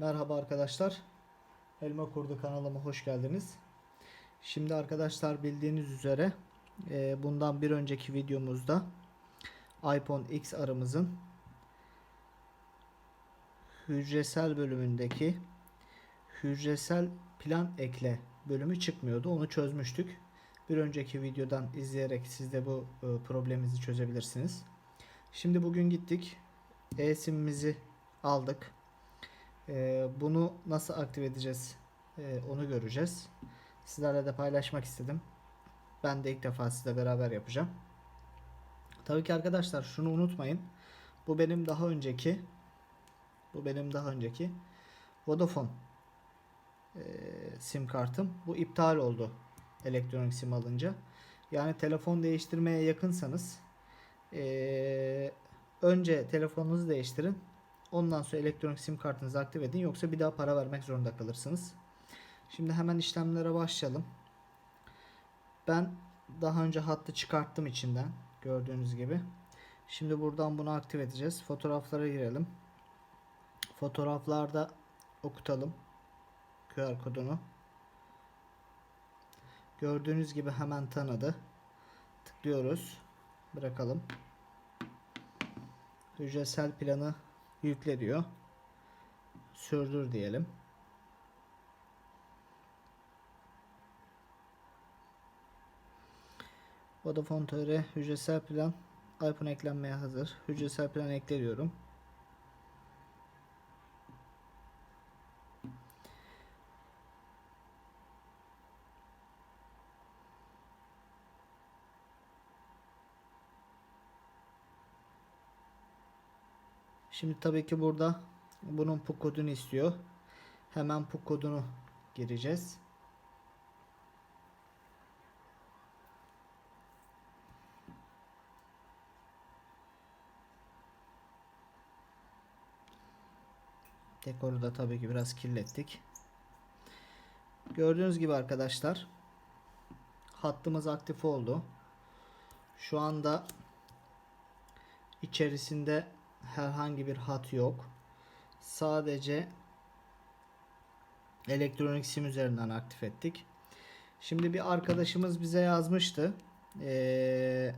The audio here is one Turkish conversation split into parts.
Merhaba arkadaşlar. Elma Kurdu kanalıma hoş geldiniz. Şimdi arkadaşlar bildiğiniz üzere e, bundan bir önceki videomuzda iPhone X arımızın hücresel bölümündeki hücresel plan ekle bölümü çıkmıyordu. Onu çözmüştük. Bir önceki videodan izleyerek siz de bu e, problemimizi çözebilirsiniz. Şimdi bugün gittik. E-simimizi aldık. Ee, bunu nasıl aktive edeceğiz ee, onu göreceğiz. Sizlerle de paylaşmak istedim. Ben de ilk defa sizle beraber yapacağım. Tabii ki arkadaşlar şunu unutmayın. Bu benim daha önceki bu benim daha önceki Vodafone ee, sim kartım. Bu iptal oldu elektronik sim alınca. Yani telefon değiştirmeye yakınsanız ee, önce telefonunuzu değiştirin. Ondan sonra elektronik sim kartınızı aktif edin. Yoksa bir daha para vermek zorunda kalırsınız. Şimdi hemen işlemlere başlayalım. Ben daha önce hattı çıkarttım içinden. Gördüğünüz gibi. Şimdi buradan bunu aktif edeceğiz. Fotoğraflara girelim. Fotoğraflarda okutalım. QR kodunu. Gördüğünüz gibi hemen tanıdı. Tıklıyoruz. Bırakalım. Hücresel planı yükle diyor. Sürdür diyelim. Vodafone TR hücresel plan iPhone eklenmeye hazır. Hücresel plan ekle diyorum. Şimdi tabii ki burada bunun PUK kodunu istiyor. Hemen PUK kodunu gireceğiz. Dekoru da tabii ki biraz kirlettik. Gördüğünüz gibi arkadaşlar hattımız aktif oldu. Şu anda içerisinde herhangi bir hat yok. Sadece elektronik sim üzerinden aktif ettik. Şimdi bir arkadaşımız bize yazmıştı. Ee,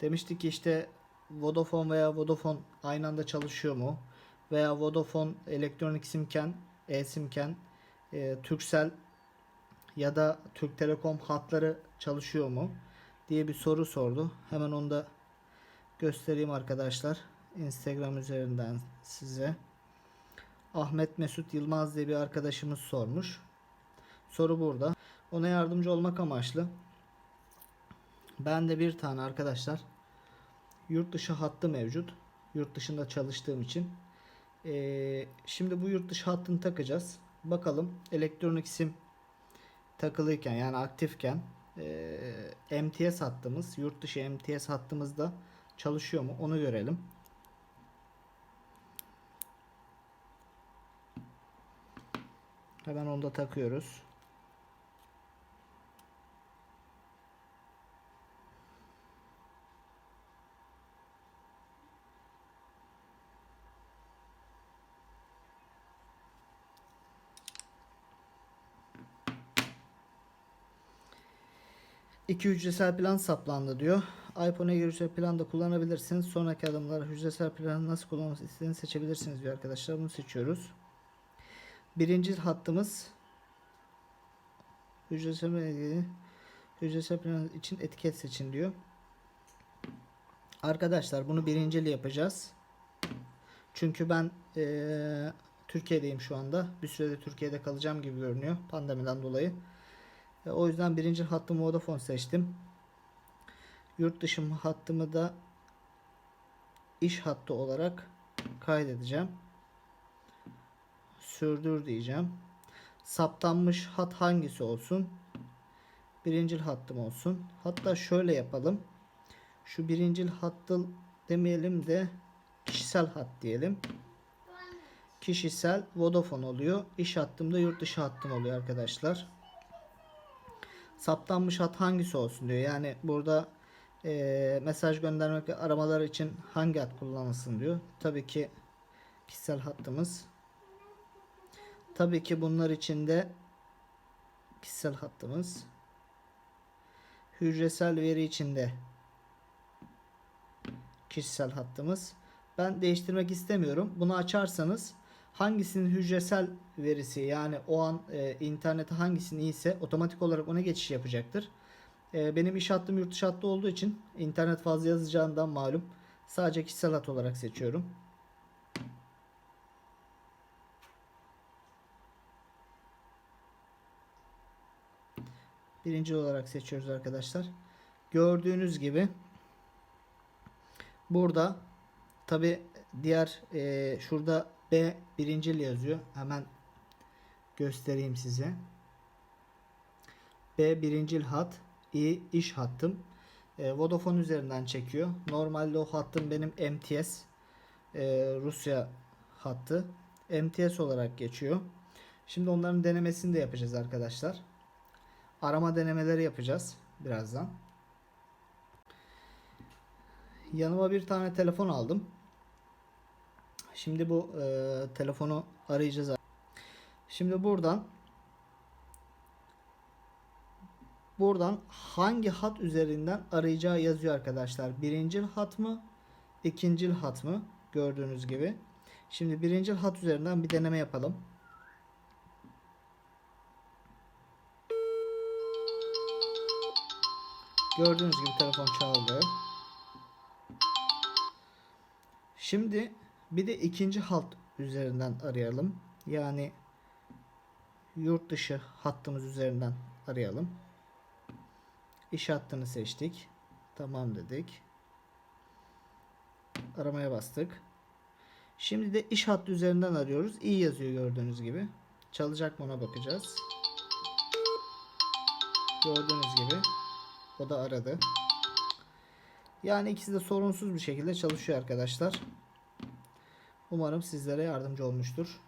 demiştik ki işte Vodafone veya Vodafone aynı anda çalışıyor mu? Veya Vodafone elektronik simken, e-simken e, Turkcell ya da Türk Telekom hatları çalışıyor mu? diye bir soru sordu. Hemen onu da göstereyim arkadaşlar. Instagram üzerinden size. Ahmet Mesut Yılmaz diye bir arkadaşımız sormuş. Soru burada. Ona yardımcı olmak amaçlı ben de bir tane arkadaşlar yurt dışı hattı mevcut. Yurt dışında çalıştığım için. Ee, şimdi bu yurt dışı hattını takacağız. Bakalım elektronik sim takılıyken yani aktifken e, MTS hattımız yurt dışı MTS hattımızda çalışıyor mu onu görelim. Hemen onu da takıyoruz. İki hücresel plan saplandı diyor. iPhone'a göre hücresel plan da kullanabilirsiniz. Sonraki adımlar hücresel planı nasıl kullanmak istediğinizi seçebilirsiniz diyor arkadaşlar. Bunu seçiyoruz. Birinci hattımız hücresel ilgili hücresel plan için etiket seçin diyor. Arkadaşlar bunu birincili yapacağız. Çünkü ben ee, Türkiye'deyim şu anda. Bir sürede Türkiye'de kalacağım gibi görünüyor pandemiden dolayı. E, o yüzden birinci hattımı Vodafone seçtim. Yurt dışı hattımı da iş hattı olarak kaydedeceğim sürdür diyeceğim. Saptanmış hat hangisi olsun? Birincil hattım olsun. Hatta şöyle yapalım. Şu birincil hattı demeyelim de kişisel hat diyelim. Kişisel Vodafone oluyor. İş hattım da yurt dışı hattım oluyor arkadaşlar. Saptanmış hat hangisi olsun diyor. Yani burada e, mesaj göndermek ve aramalar için hangi hat kullanılsın diyor. Tabii ki kişisel hattımız Tabii ki bunlar içinde kişisel hattımız hücresel veri içinde kişisel hattımız. Ben değiştirmek istemiyorum. Bunu açarsanız hangisinin hücresel verisi yani o an e, internete hangisinin iyiyse otomatik olarak ona geçiş yapacaktır. E, benim iş hattım yurt dışı hattı olduğu için internet fazla yazacağından malum sadece kişisel hat olarak seçiyorum. Birinci olarak seçiyoruz arkadaşlar. Gördüğünüz gibi burada tabi diğer e, şurada B birincil yazıyor. Hemen göstereyim size. B birincil hat, İ iş hattım. E, Vodafone üzerinden çekiyor. Normalde o hattım benim MTS e, Rusya hattı. MTS olarak geçiyor. Şimdi onların denemesini de yapacağız arkadaşlar. Arama denemeleri yapacağız birazdan. Yanıma bir tane telefon aldım. Şimdi bu e, telefonu arayacağız. Şimdi buradan buradan hangi hat üzerinden arayacağı yazıyor arkadaşlar. Birincil hat mı? ikincil hat mı? Gördüğünüz gibi. Şimdi birincil hat üzerinden bir deneme yapalım. Gördüğünüz gibi telefon çaldı. Şimdi bir de ikinci hat üzerinden arayalım. Yani yurt dışı hattımız üzerinden arayalım. İş hattını seçtik. Tamam dedik. Aramaya bastık. Şimdi de iş hattı üzerinden arıyoruz. İyi yazıyor gördüğünüz gibi. Çalacak mı ona bakacağız. Gördüğünüz gibi o da aradı. Yani ikisi de sorunsuz bir şekilde çalışıyor arkadaşlar. Umarım sizlere yardımcı olmuştur.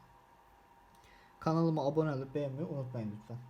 Kanalıma abone olup beğenmeyi unutmayın lütfen.